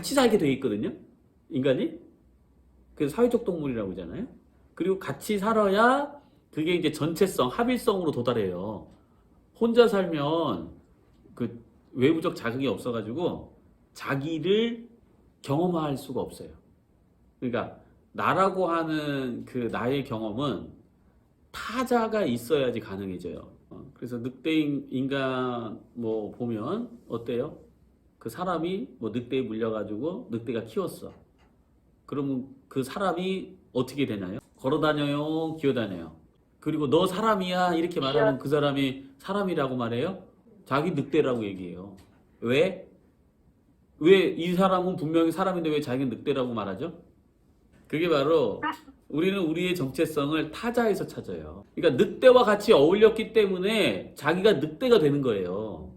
같이 살게 돼 있거든요. 인간이. 그래서 사회적 동물이라고 하잖아요. 그리고 같이 살아야 그게 이제 전체성, 합일성으로 도달해요. 혼자 살면 그 외부적 자극이 없어가지고 자기를 경험할 수가 없어요. 그러니까 나라고 하는 그 나의 경험은 타자가 있어야지 가능해져요. 어, 그래서 늑대인 인간 뭐 보면 어때요? 그 사람이 뭐 늑대에 물려가지고 늑대가 키웠어. 그러면 그 사람이 어떻게 되나요? 걸어다녀요, 기어다녀요. 그리고 너 사람이야 이렇게 말하면 그 사람이 사람이라고 말해요? 자기 늑대라고 얘기해요. 왜? 왜 이 사람은 분명히 사람인데 왜 자기는 늑대라고 말하죠? 그게 바로 우리는 우리의 정체성을 타자에서 찾아요. 그러니까 늑대와 같이 어울렸기 때문에 자기가 늑대가 되는 거예요.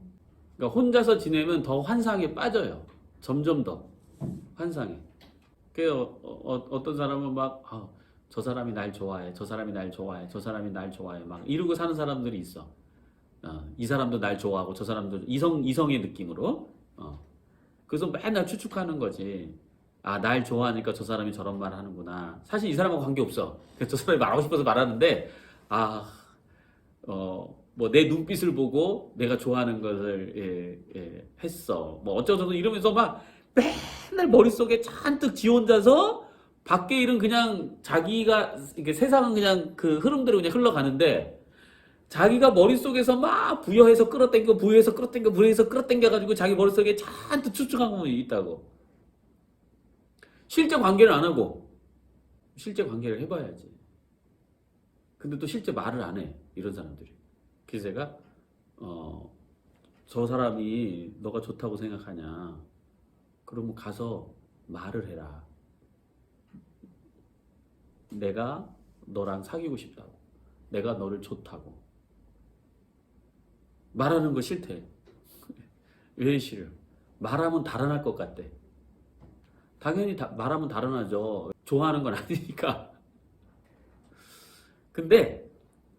그러니까 혼자서 지내면 더 환상에 빠져요. 점점 더 환상에. 그 어, 어, 떤 사람은 막 아, 저 사람이 날 좋아해, 저 사람이 날 좋아해, 저 사람이 날 좋아해 막 이러고 사는 사람들이 있어. 어, 이 사람도 날 좋아하고 저 사람도 이성 이성의 느낌으로. 어. 그래서 맨날 추측하는 거지. 아, 날 좋아하니까 저 사람이 저런 말 하는구나. 사실 이 사람하고 관계 없어. 그저 사람이 말하고 싶어서 말하는데, 아, 어, 뭐 내 눈빛을 보고 내가 좋아하는 것을 예, 예, 했어. 뭐 어쩌고저쩌고 이러면서 막 맨날 머릿속에 잔뜩 지 혼자서 밖에 일은 그냥 자기가 이게 세상은 그냥 그 흐름대로 그냥 흘러가는데 자기가 머릿속에서 막 부여해서 끌어당겨 부여해서 끌어당겨 부여해서 끌어당겨 가지고 자기 머릿속에 잔뜩 추측하고 있다고. 실제 관계를 안 하고 실제 관계를 해봐야지. 근데 또 실제 말을 안 해. 이런 사람들이. 그래서 제가 어, 저 사람이 너가 좋다고 생각하냐? 그러면 가서 말을 해라. 내가 너랑 사귀고 싶다고. 내가 너를 좋다고. 말하는 거 싫대. 왜 싫어? 말하면 달아날 것 같대. 당연히 다- 말하면 달아나죠. 좋아하는 건 아니니까. 근데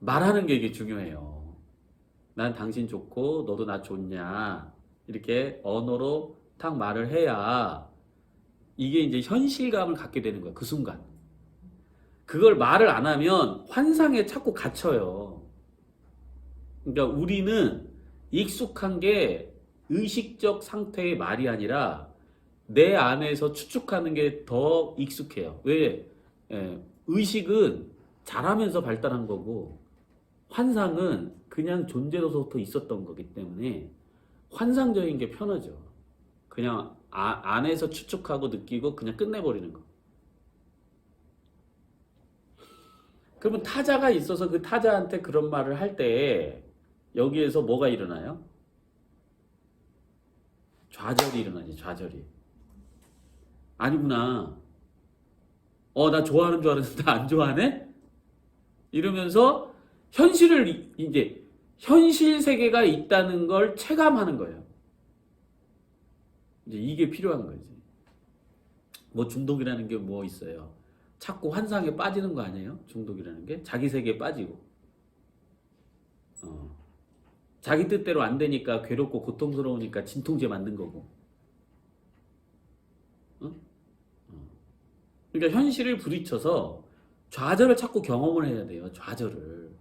말하는 게 이게 중요해요. 난 당신 좋고 너도 나 좋냐. 이렇게 언어로 딱 말을 해야 이게 이제 현실감을 갖게 되는 거야. 그 순간. 그걸 말을 안 하면 환상에 자꾸 갇혀요. 그러니까 우리는 익숙한 게 의식적 상태의 말이 아니라 내 안에서 추측하는 게 더 익숙해요. 왜? 예, 의식은 자라면서 발달한 거고 환상은 그냥 존재로서부터 있었던 거기 때문에 환상적인 게 편하죠. 그냥 아- 안에서 추측하고 느끼고 그냥 끝내버리는 거. 그러면 타자가 있어서 그 타자한테 그런 말을 할 때 여기에서 뭐가 일어나요? 좌절이 일어나지, 좌절이. 아니구나. 어, 나 좋아하는 줄 알았는데 안 좋아하네? 이러면서 현실을 이- 이제 현실 세계가 있다는 걸 체감하는 거예요. 이제 이게 필요한 거지. 뭐 중독이라는 게 뭐 있어요. 자꾸 환상에 빠지는 거 아니에요? 중독이라는 게 자기 세계에 빠지고. 어. 자기 뜻대로 안 되니까 괴롭고 고통스러우니까 진통제 맞는 거고. 그러니까 현실을 부딪혀서 좌절을 자꾸 경험을 해야 돼요. 좌절을.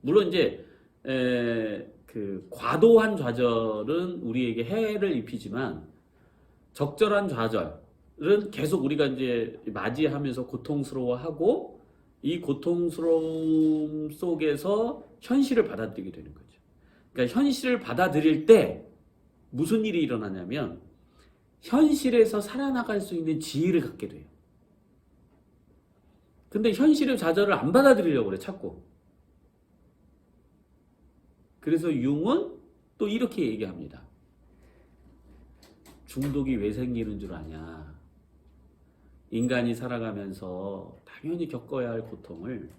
물론 이제 에, 그 과도한 좌절은 우리에게 해를 입히지만 적절한 좌절은 계속 우리가 이제 맞이하면서 고통스러워하고 이 고통스러움 속에서 현실을 받아들이게 되는 거죠. 그러니까 현실을 받아들일 때 무슨 일이 일어나냐면 현실에서 살아나갈 수 있는 지혜를 갖게 돼요. 근데 현실의 좌절을 안 받아들이려고 그래, 자꾸. 그래서 융은 또 이렇게 얘기합니다. 중독이 왜 생기는 줄 아냐. 인간이 살아가면서 당연히 겪어야 할 고통을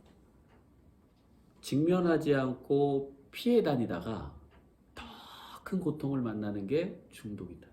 직면하지 않고 피해 다니다가 더 큰 고통을 만나는 게 중독이다.